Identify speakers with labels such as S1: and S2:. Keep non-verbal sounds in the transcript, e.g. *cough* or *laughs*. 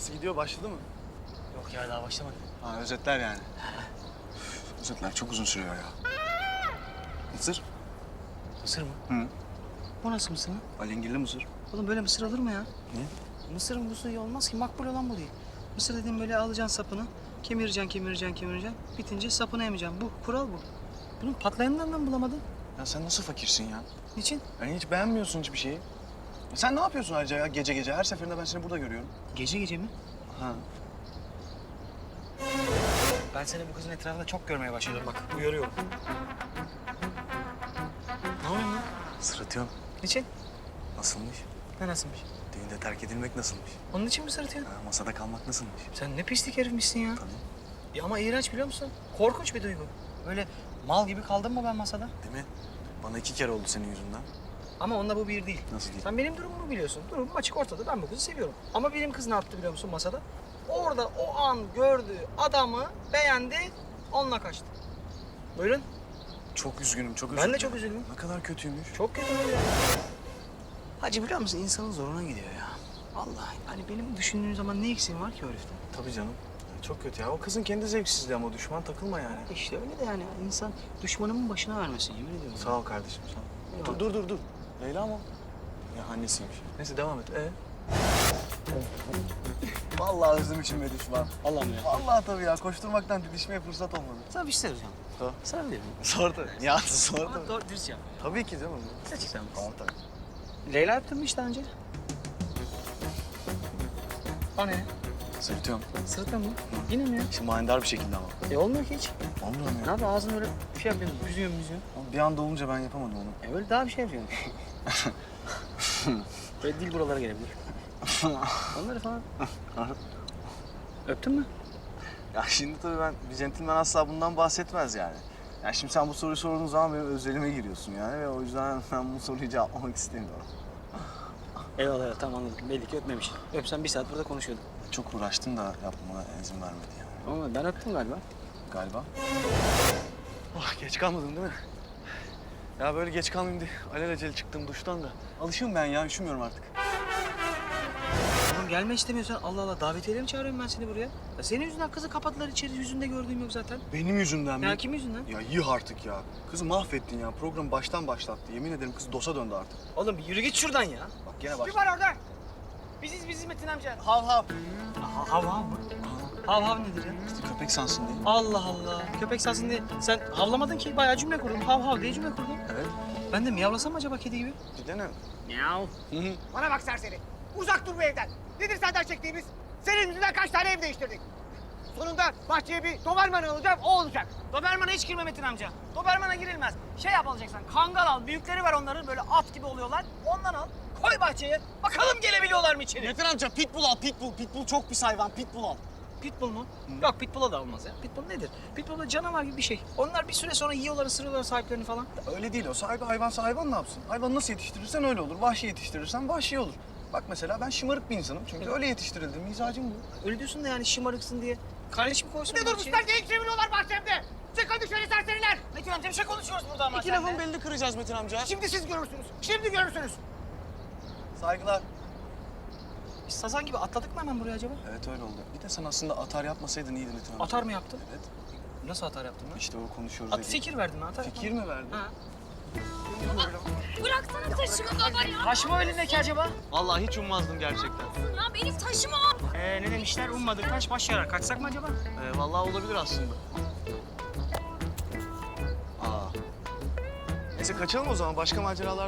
S1: Nasıl gidiyor? Başladı mı?
S2: Yok ya daha başlamadı.
S1: Ha özetler yani. özetler çok uzun sürüyor ya. Mısır?
S2: Mısır mı?
S1: Hı.
S2: Bu nasıl mısır lan?
S1: Alengirli mısır.
S2: Oğlum böyle mısır alır mı ya?
S1: Niye?
S2: Mısırın bu suyu olmaz ki. Makbul olan bu değil. Mısır dediğin böyle alacaksın sapını. Kemireceksin, kemireceksin, kemireceksin. Bitince sapını emeceksin. Bu, kural bu. Bunun patlayanından da mı bulamadın?
S1: Ya sen nasıl fakirsin ya?
S2: Niçin?
S1: Yani hiç beğenmiyorsun hiçbir şeyi. Ya sen ne yapıyorsun ayrıca ya gece gece? Her seferinde ben seni burada görüyorum.
S2: Gece gece mi?
S1: Ha.
S2: Ben seni bu kızın etrafında çok görmeye başladım bak. Uyarıyorum. Ne oluyor lan?
S1: Sırıtıyorum.
S2: Niçin?
S1: Nasılmış?
S2: Ne nasılmış?
S1: Düğünde terk edilmek nasılmış?
S2: Onun için mi sırıtıyorsun?
S1: Ha, masada kalmak nasılmış?
S2: Sen ne pislik herifmişsin ya.
S1: Tabii.
S2: ya. Ama iğrenç biliyor musun? Korkunç bir duygu. Böyle mal gibi kaldım mı ben masada?
S1: Değil mi? Bana iki kere oldu senin yüzünden.
S2: Ama onunla bu bir değil.
S1: Nasıl değil?
S2: Sen benim durumumu biliyorsun. Durumum açık ortada. Ben bu kızı seviyorum. Ama benim kız ne yaptı biliyor musun masada? Orada o an gördüğü adamı beğendi, onunla kaçtı. Buyurun.
S1: Çok üzgünüm, çok
S2: Ben
S1: üzgünüm.
S2: de çok üzüldüm.
S1: Ne kadar kötüymüş.
S2: Çok kötü oluyor. Hacı biliyor musun insanın zoruna gidiyor ya. Vallahi hani benim düşündüğüm zaman ne eksiğim var ki o herifte?
S1: Tabii canım. Çok kötü ya. O kızın kendi zevksizliği ama düşman takılma yani.
S2: İşte öyle de yani insan düşmanımın başına vermesin yemin ediyorum.
S1: Sağ ol kardeşim, sağ ol. Dur, dur, dur, dur. Leyla mı? Ya annesiymiş. Neyse devam et. Ee? Vallahi özlemişim be düşman.
S2: Allah'ım ya.
S1: Vallahi tabii ya. Koşturmaktan didişmeye fırsat olmadı.
S2: Sana bir şey soracağım.
S1: Sor.
S2: Sana biliyorum.
S1: Sor tabii. Ya sor
S2: Ama
S1: tabii.
S2: doğru dürüst yap.
S1: Tabii ki canım.
S2: Gerçekten?
S1: Tamam tabii.
S2: Leyla yaptın mı hiç daha önce? O ne?
S1: Sırıtıyorum.
S2: Sırtla mı? Yine mi ya?
S1: İşte manidar bir şekilde ama.
S2: E olmuyor ki hiç.
S1: Olmuyor mu
S2: Ne
S1: ya?
S2: yapıyorsun ağzını öyle şey yapıyorsun, büzüyorsun büzüyorsun.
S1: Ama Bir anda olunca ben yapamadım onu.
S2: E böyle daha bir şey yapıyorsun. *laughs* böyle dil buralara gelebilir. Onları falan. Öptün mü?
S1: Ya şimdi tabii ben, bir centilmen asla bundan bahsetmez yani. Ya şimdi sen bu soruyu sorduğun zaman benim özelime giriyorsun yani ve o yüzden ben bu soruyu cevaplamak istemiyorum.
S2: Eyvallah ya tamam anladım. Belli ki öpmemiş. Öpsen bir saat burada konuşuyorduk.
S1: Çok uğraştım da yapmama izin vermedi yani.
S2: Ama ben öptüm galiba.
S1: Galiba. Oh, geç kalmadım değil mi? Ya böyle geç kalmayayım diye alelacele çıktım duştan da. Alışığım ben ya, üşümüyorum artık.
S2: Gelme istemiyorsan Allah Allah davetiyeyle mi çağırıyorum ben seni buraya? Ya senin yüzünden kızı kapattılar içeri yüzünde gördüğüm yok zaten.
S1: Benim yüzümden mi?
S2: Ya kim yüzünden?
S1: Ya iyi artık ya. Kızı mahvettin ya. Programı baştan başlattı. Yemin ederim kız dosa döndü artık.
S2: Oğlum bir yürü git şuradan ya.
S1: Bak gene başladı.
S2: var orada? Biziz biziz Metin amca.
S1: Hav hav.
S2: Hav hav mı? Hav hav nedir ya?
S1: İşte köpek sansın diye.
S2: Allah Allah. Köpek sensin diye sen havlamadın ki bayağı cümle kurdun. Hav hav diye cümle kurdun.
S1: Evet.
S2: Ben de miyavlasam acaba kedi gibi?
S1: Bir dene.
S2: Miyav.
S3: Bana bak serseri. Uzak dur bu evden. Nedir senden çektiğimiz? Senin yüzünden kaç tane ev değiştirdik. Sonunda bahçeye bir doberman alacağım, o olacak.
S2: Doberman'a hiç girme Metin amca. Doberman'a girilmez. Şey yap alacaksan kangal al. Büyükleri var onların böyle at gibi oluyorlar. Ondan al. Koy bahçeye. Bakalım gelebiliyorlar mı içeri?
S3: Metin amca pitbull al, pitbull. Pitbull çok pis hayvan, pitbull al.
S2: Pitbull mu? Yok pitbull'a da olmaz ya. Pitbull nedir? Pitbull da canavar gibi bir şey. Onlar bir süre sonra yiyorlar, ısırıyorlar sahiplerini falan.
S1: Öyle değil o. Sahibi hayvansa hayvan ne yapsın? Hayvanı nasıl yetiştirirsen öyle olur. Vahşi yetiştirirsen vahşi olur. Bak mesela ben şımarık bir insanım. Çünkü öyle yetiştirildim. Mizacım bu.
S2: Öyle diyorsun da yani şımarıksın diye. Kardeşim koysun.
S3: Ne durmuşlar, geyik çeviriyorlar bahçemde. Çıkın dışarı serseriler.
S2: Metin amca bir şey konuşuyoruz burada ama
S3: İki lafın belini kıracağız Metin amca. Şimdi siz görürsünüz, şimdi görürsünüz.
S1: Saygılar.
S2: Biz sazan gibi atladık mı hemen buraya acaba?
S1: Evet öyle oldu. Bir de sen aslında atar yapmasaydın iyiydi Metin amca.
S2: Atar mı yaptın?
S1: Evet.
S2: Nasıl atar yaptın lan?
S1: İşte o konuşuyoruz.
S2: At fikir verdin mi atar?
S1: Fikir mi verdin?
S2: Ha.
S4: Bıraksana taşımı baba ya.
S2: Taş mı elindeki acaba?
S1: Vallahi hiç ummazdım gerçekten.
S4: Ya benim taşım o.
S2: Ee, ne demişler? Ummadık taş baş yarar. Kaçsak mı acaba?
S1: Ee, vallahi olabilir aslında. Aa. Neyse kaçalım o zaman. Başka maceralar